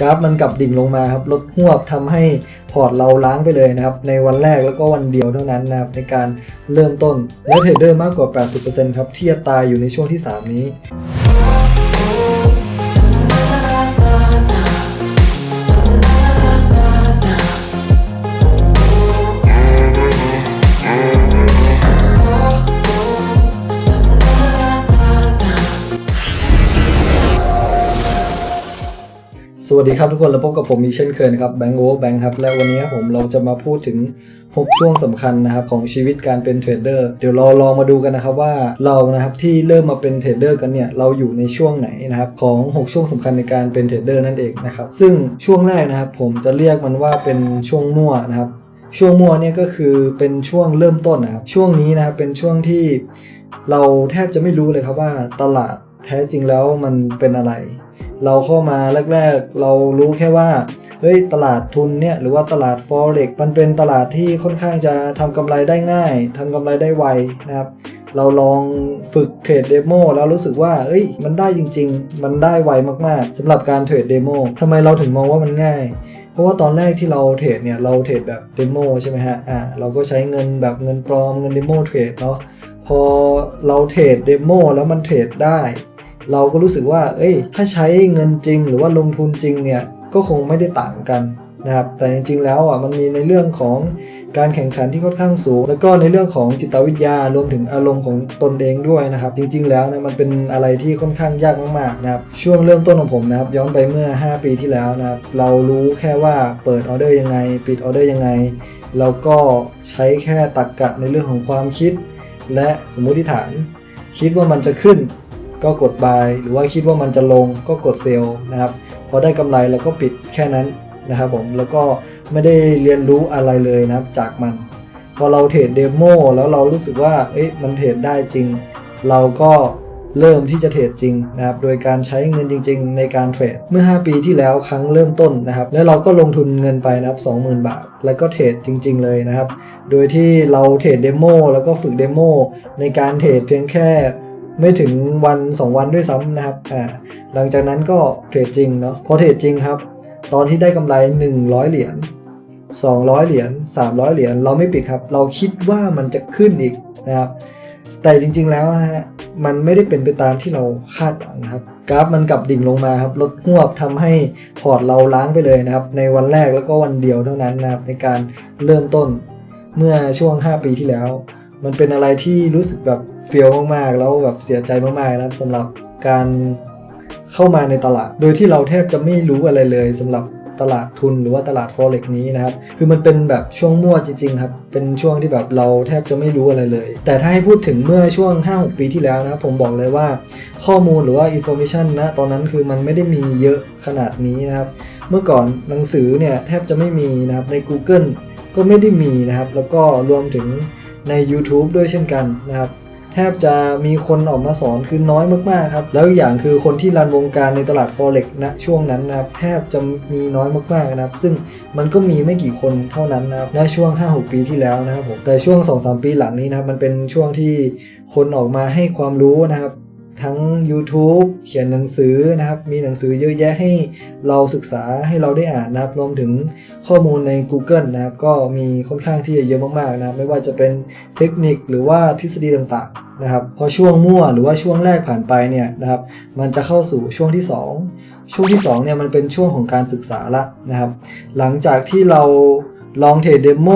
กราฟมันกลับดิ่งลงมาครับลดหวบทำให้พอร์ตเราล้างไปเลยนะครับ ในวันแรกแล้วก็วันเดียวเท่านั้นนะครับ ในการเริ่มต้นและเทรดเดอร์มากกว่า 80%ครับที่จะตายอยู่ในช่วงที่ 3 นี้ วัสดีครับทุกคนแล้วพบกับผมอีกเช่นเคยนะครับแบงก์โอแบงค์ครับและวันนี้ผมเราจะมาพูดถึง 6 ช่วงสำคัญนะครับของชีวิตการเป็นเทรดเดอร์เดี๋ยวเราลองมาดูกันนะครับว่าเรานะครับที่เริ่มมาเป็นเทรดเดอร์กันเนี่ยเราอยู่ในช่วงไหนนะครับของ 6 ช่วงสำคัญในการเป็นเทรดเดอร์นั่นเองนะครับซึ่งช่วงแรกนะครับผมจะเรียกมันว่าเป็นช่วงมั่วนะครับช่วงมั่วเนี่ยก็คือเป็นช่วงเริ่มต้นนะครับช่วงนี้นะครับเป็นช่วงที่เราแทบจะไม่รู้เลยครับว่าตลาดแท้จริงแล้วมันเป็นอะไร เราเข้ามาแรก ๆ เรารู้แค่ว่าเฮ้ยตลาดทุนเนี่ยหรือว่าตลาด forex มันเป็นตลาดที่ค่อนข้างจะทำกำไรได้ง่ายทำกำไรได้ไวนะครับ เราลองฝึกเทรดเดโมแล้วรู้สึกว่าเอ้ยมันได้จริง ๆ มันได้ไวมากๆสำหรับการเทรดเดโมทำไมเราถึงมองว่ามันง่าย เพราะว่าตอนแรกที่เราเทรดเนี่ยเราเทรดแบบเดโมใช่ไหมฮะอ่าเราก็ใช้เงินแบบเงินปลอมเงินเดโมเทรดเนาะพอเราเทรดเดโมแล้วมันเทรดได้ เราก็รู้สึกว่า เอ้ย ถ้าใช้เงินจริง หรือว่าลงทุนจริงเนี่ย ก็คงไม่ได้ต่างกันนะครับ แต่จริงๆแล้วอะ มันมีในเรื่องของการแข่งขันที่ค่อนข้างสูง แล้วก็ในเรื่องของจิตวิทยารวมถึงอารมณ์ของตนเองด้วยนะครับ จริง ๆ แล้วนะมันเป็นอะไรที่ค่อนข้างยากมากๆนะครับ ช่วงเริ่มต้นของผมนะครับ ย้อนไปเมื่อ 5 ปีที่แล้วนะครับ เรารู้แค่ว่าเปิดออเดอร์ยังไง ปิดออเดอร์ยังไง เราก็ใช้แค่ตรรกกะในเรื่องของความคิด และสมมุติฐาน คิดว่ามันจะขึ้น ก็กด buy หรือว่าคิดว่ามันจะลงก็กด sell นะครับ พอได้กำไรเราก็ปิดแค่นั้นนะครับผมแล้วก็ไม่ได้เรียนรู้อะไรเลยนะครับจากมัน พอเราเทรดเดโมแล้วเรารู้สึกว่าเอ๊ะมันเทรดได้จริง เราก็เริ่มที่จะเทรดจริงนะครับ โดยการใช้เงินจริง ๆ ในการเทรด เมื่อ 5 ปีที่แล้วครั้งเริ่มต้นนะครับ แล้วเราก็ลงทุนเงินไปนะครับ 20,000 บาท แล้วก็เทรดจริง ๆ เลยนะครับ โดยที่เราเทรดเดโมแล้วก็ฝึกเดโมในการเทรดเพียงแค่ ไม่ถึงวัน 2 วันด้วยซ้ำนะครับอ่าหลังจากนั้นก็เทรดจริงเนาะพอเทรดจริงครับ ตอนที่ได้กำไร 100 เหรียญ200 เหรียญ300 เหรียญเราไม่ปิดครับ เราคิดว่ามันจะขึ้นอีกนะครับ แต่จริงๆแล้วนะฮะมันไม่ได้เป็นไปตามที่เราคาดหวังครับ กราฟมันกลับดิ่งลงมาครับลดหวบทำให้พอร์ตเราล้างไปเลยนะครับ ในวันแรกแล้วก็วันเดียวเท่านั้นนะครับในการเริ่มต้นเมื่อช่วง 5 ปีที่แล้ว มันเป็นอะไรที่รู้สึกแบบเฟียวมากๆ แล้วแบบเสียใจมากๆนะครับสำหรับการเข้ามาในตลาด โดยที่เราแทบจะไม่รู้อะไรเลยสำหรับตลาดทุนหรือว่าตลาด forex นี้นะครับ คือมันเป็นแบบช่วงมั่วจริงๆครับ เป็นช่วงที่แบบเราแทบจะไม่รู้อะไรเลย แต่ถ้าให้พูดถึงเมื่อช่วง 5-6 ปีที่แล้วนะครับ ผมบอกเลยว่าข้อมูลหรือว่า information นะ ตอนนั้นคือมันไม่ได้มีเยอะขนาดนี้นะครับ เมื่อก่อนหนังสือเนี่ยแทบจะไม่มีนะครับ ใน Google ก็ไม่ได้มีนะครับ แล้วก็รวมถึง ใน YouTube ด้วยเช่นกันนะครับแทบจะมีคนออกมาสอนคือน้อยมากๆครับแล้วอย่างคือคนที่รันวงการในตลาด forex ณช่วงนั้นนะครับแทบจะมีน้อยมากๆนะครับ ซึ่งมันก็มีไม่กี่คนเท่านั้นนะครับในช่วง 5-6 ปีที่แล้วนะครับผมแต่ช่วง 2-3 ปีหลังนี้นะครับมันเป็นช่วงที่คนออกมาให้ความรู้นะครับ ทั้ง YouTube เขียนหนังสือนะครับ มีหนังสือเยอะแยะให้เราศึกษาให้เราได้อ่านนะครับ รวมถึงข้อมูลใน Google นะครับ ก็มีค่อนข้างที่จะเยอะมากๆนะครับ ไม่ว่าจะเป็นเทคนิคหรือว่าทฤษฎีต่างๆนะครับ พอช่วงมั่วหรือว่าช่วงแรกผ่านไปเนี่ยนะครับ มันจะเข้าสู่ช่วงที่ 2 ช่วงที่2เนี่ยมันเป็นช่วงของการศึกษาละนะครับ หลังจากที่เรา ลองเทรดเดโม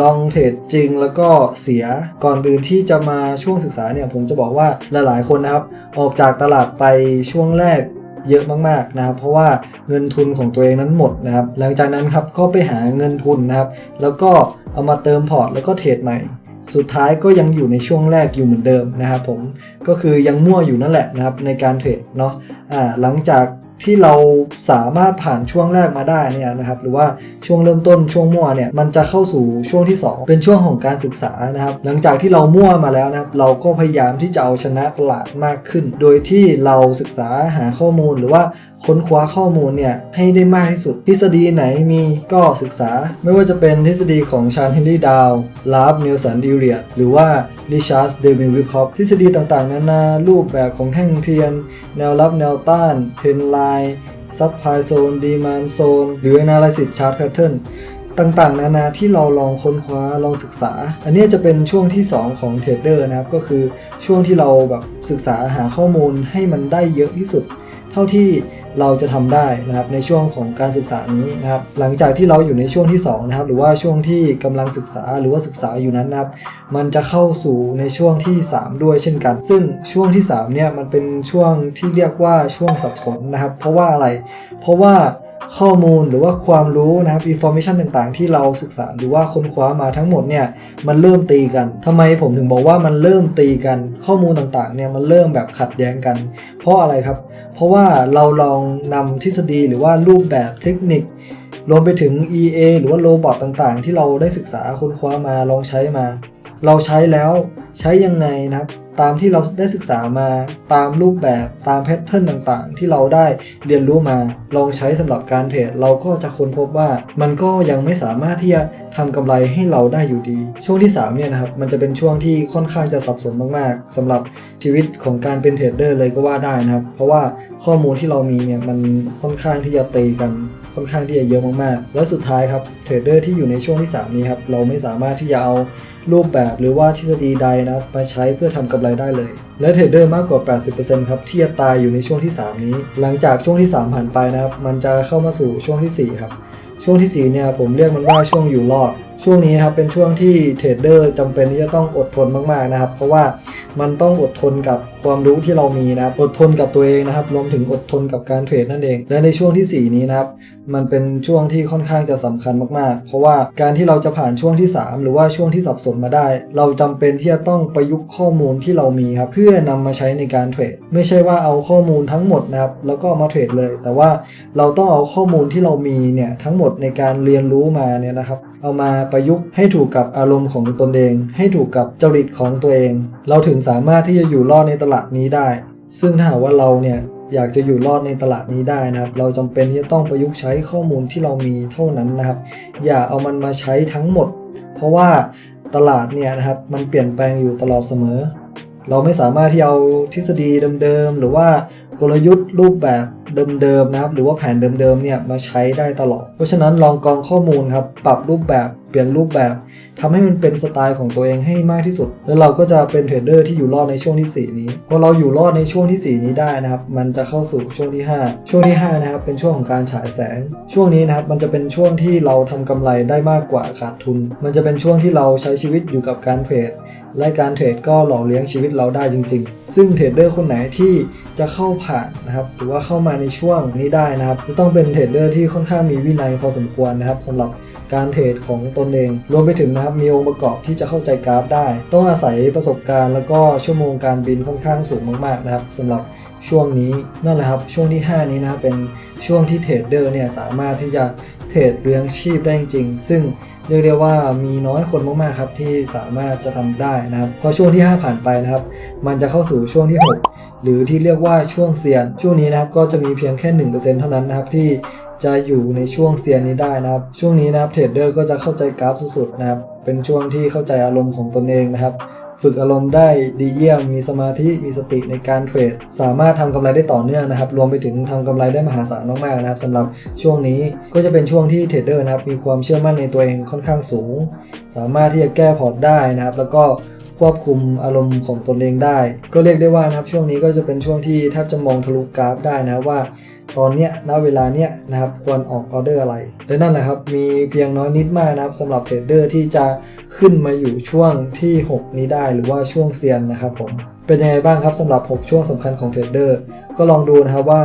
ลองเทรดจริงแล้วก็เสียก่อนอื่นที่จะมาช่วงศึกษาเนี่ยผมจะบอกว่าหลายๆ คนนะครับ ออกจากตลาดไปช่วงแรกเยอะมากๆนะครับ เพราะว่าเงินทุนของตัวเองนั้นหมดนะครับ หลังจากนั้นครับก็ไปหาเงินทุนนะครับ แล้วก็เอามาเติมพอร์ตแล้วก็เทรดใหม่ สุดท้ายก็ยังอยู่ในช่วงแรกอยู่เหมือนเดิมนะครับผมก็คือยังมั่วอยู่นั่นแหละนะครับในการเทรดเนาะ อ่าหลังจากที่เราสามารถผ่านช่วงแรกมาได้เนี่ยนะครับหรือว่าช่วงเริ่มต้นช่วงมั่วเนี่ยมันจะเข้าสู่ช่วงที่ 2 เป็นช่วงของการศึกษานะครับ หลังจากที่เรามั่วมาแล้วนะครับเราก็พยายามที่จะเอาชนะตลาดมากขึ้น โดยที่เราศึกษาหาข้อมูลหรือว่าค้นคว้าข้อมูลเนี่ยให้ได้มากที่สุด ทฤษฎีไหนมีก็ศึกษา ไม่ว่าจะเป็นทฤษฎีของชาญเฮนรี่ดาวลาฟเนลสันดิเรียหรือว่าริชาร์ดเดมิวิคอปทฤษฎีต่างๆ นานารูปแบบของแท่งเทียน แนวรับแนวต้านเทนไลน์ซับไพโซนดีแมนโซนหรือ analysis chart pattern ต่างๆ นานาที่เราลองค้นคว้าลองศึกษา อันนี้จะเป็นช่วงที่ 2 ของเทรดเดอร์นะครับ ก็คือช่วงที่เราแบบศึกษาหาข้อมูลให้มันได้เยอะที่สุด เท่าที่ เราจะทำได้นะครับในช่วงของการศึกษานี้นะครับหลังจากที่เราอยู่ในช่วงที่2นะครับหรือว่าช่วงที่กำลังศึกษาหรือว่าศึกษาอยู่นั้นนะครับมันจะเข้าสู่ในช่วงที่ 3 ด้วยเช่นกัน ซึ่งช่วงที่3เนี่ยมันเป็นช่วงที่เรียกว่าช่วงสับสนนะครับ เพราะว่าอะไร เพราะว่า ข้อมูลหรือว่าความรู้นะครับ information ต่างๆ ที่เราศึกษาหรือว่าค้นคว้ามาทั้งหมดเนี่ยมันเริ่มตีกันทำไมผมถึงบอกว่ามันเริ่มตีกัน ข้อมูลต่างๆเนี่ยมันเริ่มแบบขัดแย้งกัน เพราะอะไรครับ เพราะว่าเราลองนำทฤษฎีหรือว่ารูปแบบเทคนิครวมไปถึง EA หรือว่าโรบอทต่างๆ ที่เราได้ศึกษาค้นคว้ามาลองใช้มา เราใช้แล้วใช้ยังไงนะครับ ตามที่เราได้ศึกษามาตามรูปแบบตามแพทเทิร์นต่างๆ ที่เราได้เรียนรู้มาลองใช้สำหรับการเทรดเราก็จะค้นพบว่ามันก็ยังไม่สามารถที่จะทำกำไรให้เราได้อยู่ดี ช่วงที่ 3 เนี่ยนะครับ มันจะเป็นช่วงที่ค่อนข้างจะสับสนมากๆสำหรับชีวิตของการเป็นเทรดเดอร์เลยก็ว่าได้นะครับ เพราะว่าข้อมูลที่เรามีเนี่ยมันค่อนข้างที่จะตีกันค่อนข้างที่จะเยอะมากๆ แล้วสุดท้ายครับเทรดเดอร์ที่อยู่ในช่วงที่ 3 นี้ครับเราไม่สามารถที่จะเอารูปแบบหรือว่าทฤษฎีใดนะครับมาใช้เพื่อทำกำไรได้เลย และเทรดเดอร์มากกว่า 80%ครับที่จะตายอยู่ในช่วงที่ 3 นี้ หลังจากช่วงที่ 3 ผ่านไปนะครับ มันจะเข้ามาสู่ช่วงทีสี่4 ครับ ช่วงทีสี่ 4 เนี่ยผมเรียกมันว่าช่วงอยู่รอด ช่วงนี้ครับเป็นช่วงที่เทรดเดอร์จำเป็นที่จะต้องอดทนมากๆนะครับ เพราะว่ามันต้องอดทนกับความรู้ที่เรามีนะครับอดทนกับตัวเองนะครับรวมถึงอดทนกับการเทรดนั่นเอง และในช่วงทีสี่4 นี้นะครับมันเป็นช่วงที่ค่อนข้างจะสำคัญมากๆ เพราะว่าการที่เราจะผ่านช่วงที่ 3 หรือว่าช่วงที่สับสนมาได้ เราจำเป็นที่จะต้องประยุกต์ข้อมูลที่เรามีครับเพื่อนำมาใช้ในการเทรดไม่ใช่ว่าเอาข้อมูลทั้งหมดนะครับแล้วก็มาเทรดเลย แต่ว่าเราต้องเอาข้อมูลที่เรามีเนี่ยทั้งหมดในการเรียนรู้มาเนี่ยนะครับ เอามาประยุกต์ให้ถูกกับอารมณ์ของตนเอง ให้ถูกกับจริตของตัวเอง เราถึงสามารถที่จะอยู่รอดในตลาดนี้ได้ ซึ่งถ้าหากว่าเราเนี่ยอยากจะอยู่รอดในตลาดนี้ได้นะครับ เราจำเป็นที่จะต้องประยุกต์ใช้ข้อมูลที่เรามีเท่านั้นนะครับ อย่าเอามันมาใช้ทั้งหมด เพราะว่าตลาดเนี่ยนะครับมันเปลี่ยนแปลงอยู่ตลอดเสมอ เราไม่สามารถที่เอาทฤษฎีเดิมๆหรือว่ากลยุทธ์รูปแบบ เดิมๆนะครับ หรือว่าแผนเดิมๆเนี่ยมาใช้ได้ตลอด เพราะฉะนั้นลองกรองข้อมูลครับ ปรับรูปแบบ เปลี่ยนรูปแบบทำให้มันเป็นสไตล์ของตัวเองให้มากที่สุด แล้วเราก็จะเป็นเทรดเดอร์ที่อยู่รอดในช่วงทีสี่4 นี้พอเราอยู่รอดในช่วงทีสี่ 4 นี้ได้นะครับ มันจะเข้าสู่ช่วงที่ 5 ช่วงที่5นะครับเป็นช่วงของการฉายแสง ช่วงนี้นะครับมันจะเป็นช่วงที่เราทำกำไรได้มากกว่าขาดทุน มันจะเป็นช่วงที่เราใช้ชีวิตอยู่กับการเทรดและการเทรดก็หล่อเลี้ยงชีวิตเราได้จริง ๆ ซึ่งเทรดเดอร์คนไหนที่จะเข้าผ่านนะครับหรือว่าเข้ามาในช่วงนี้ได้นะครับ จะต้องเป็นเทรดเดอร์ที่ค่อนข้างมีวินัยพอสมควรนะครับสำหรับการเทรดของตนเอง รวมไปถึงนะครับมีองค์ประกอบที่จะเข้าใจกราฟได้ ต้องอาศัยประสบการณ์แล้วก็ชั่วโมงการบินค่อนข้างสูงมากๆนะครับสำหรับช่วงนี้นั่นแหละครับช่วงที่ 5 นี้นะครับเป็นช่วงที่เทรดเดอร์เนี่ยสามารถที่จะเทรดเลี้ยงชีพได้จริงๆ ซึ่งเรียกได้ว่ามีน้อยคนมากๆครับที่สามารถจะทำได้นะครับพอช่วงที่ 5 ผ่านไปนะครับ มันจะเข้าสู่ช่วงที่ 6 หรือที่เรียกว่าช่วงเซียน ช่วงนี้นะครับก็จะมีเพียงแค่ 1%เท่านั้นนะครับที่ จะอยู่ในช่วงเซียนนี้ได้นะครับ ช่วงนี้นะครับเทรดเดอร์ก็จะเข้าใจกราฟสุดๆนะครับ เป็นช่วงที่เข้าใจอารมณ์ของตนเองนะครับ ฝึกอารมณ์ได้ดีเยี่ยม มีสมาธิ มีสติในการเทรด สามารถทำกำไรได้ต่อเนื่องนะครับ รวมไปถึงทำกำไรได้มหาศาลมากๆนะครับสำหรับช่วงนี้ก็จะเป็นช่วงที่เทรดเดอร์นะครับ มีความเชื่อมั่นในตัวเองค่อนข้างสูง สามารถที่จะแก้พอร์ตได้นะครับ แล้วก็ควบคุมอารมณ์ของตนเองได้ ก็เรียกได้ว่านะครับช่วงนี้ก็จะเป็นช่วงที่แทบจะมองทะลุกราฟได้นะว่า ตอนเนี้ยณเวลาเนี้ยนะครับควรออกออเดอร์อะไรและนั่นแหละครับมีเพียงน้อยนิดมากนะครับสำหรับเทรดเดอร์ที่จะขึ้นมาอยู่ช่วงที่ 6 นี้ได้หรือว่าช่วงเซียนนะครับผมเป็นยังไงบ้างครับสำหรับ 6 ช่วงสำคัญของเทรดเดอร์ก็ลองดูนะครับว่า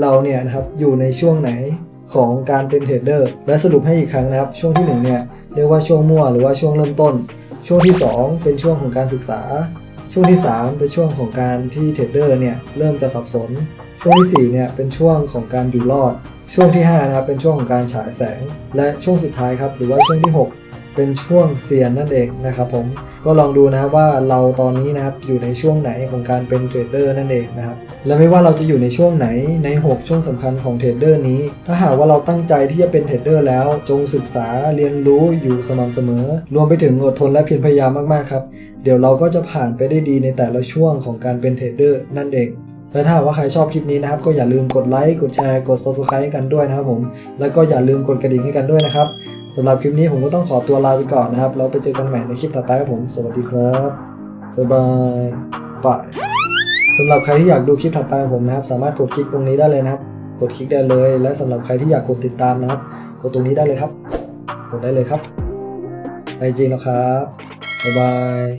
เราเนี่ยนะครับอยู่ในช่วงไหนของการเป็นเทรดเดอร์และสรุปให้อีกครั้งนะครับ ช่วงที่1เนี่ยเรียกว่าช่วงมั่วหรือว่าช่วงเริ่มต้น ช่วงที่ 2 เป็นช่วงของการศึกษา ช่วงที่ 3 เป็นช่วงของการที่เทรดเดอร์เนี่ยเริ่มจะสับสน ช่วงที่ 4 เนี่ยเป็นช่วงของการอยู่รอด ช่วงที่ 5 นะครับเป็นช่วงของการฉายแสง และช่วงสุดท้ายครับหรือว่าช่วงที่ 6 เป็นช่วงเซียนนั่นเองนะครับผมก็ลองดูนะครับว่าเราตอนนี้นะครับอยู่ในช่วงไหนของการเป็นเทรดเดอร์นั่นเองนะครับและไม่ว่าเราจะอยู่ในช่วงไหนใน 6 ช่วงสำคัญของเทรดเดอร์นี้ ถ้าหากว่าเราตั้งใจที่จะเป็นเทรดเดอร์แล้ว จงศึกษาเรียนรู้อยู่สม่ำเสมอ รวมไปถึงอดทนและเพียรพยายามมากๆครับเดี๋ยวเราก็จะผ่านไปได้ดีในแต่ละช่วงของการเป็นเทรดเดอร์นั่นเอง และถ้าว่าใครชอบคลิปนี้นะครับ ก็อย่าลืมกดไลค์กดแชร์กด subscribe ให้กันด้วยนะครับผมแล้วก็อย่าลืมกดกระดิ่งให้กันด้วยนะครับสำหรับคลิปนี้ผมก็ต้องขอตัวลาไปก่อนนะครับแล้วไปเจอกันใหม่ในคลิปต่อไปครับผม สวัสดีครับบ๊ายบายบายสำหรับใครที่อยากดูคลิปถัดไปของผมนะครับ สามารถกดคลิกตรงนี้ได้เลยนะครับ กดคลิกได้เลย และสำหรับใครที่อยากกดติดตามนะครับ กดตรงนี้ได้เลยครับ กดได้เลยครับไปจริงแล้วครับบ๊ายบาย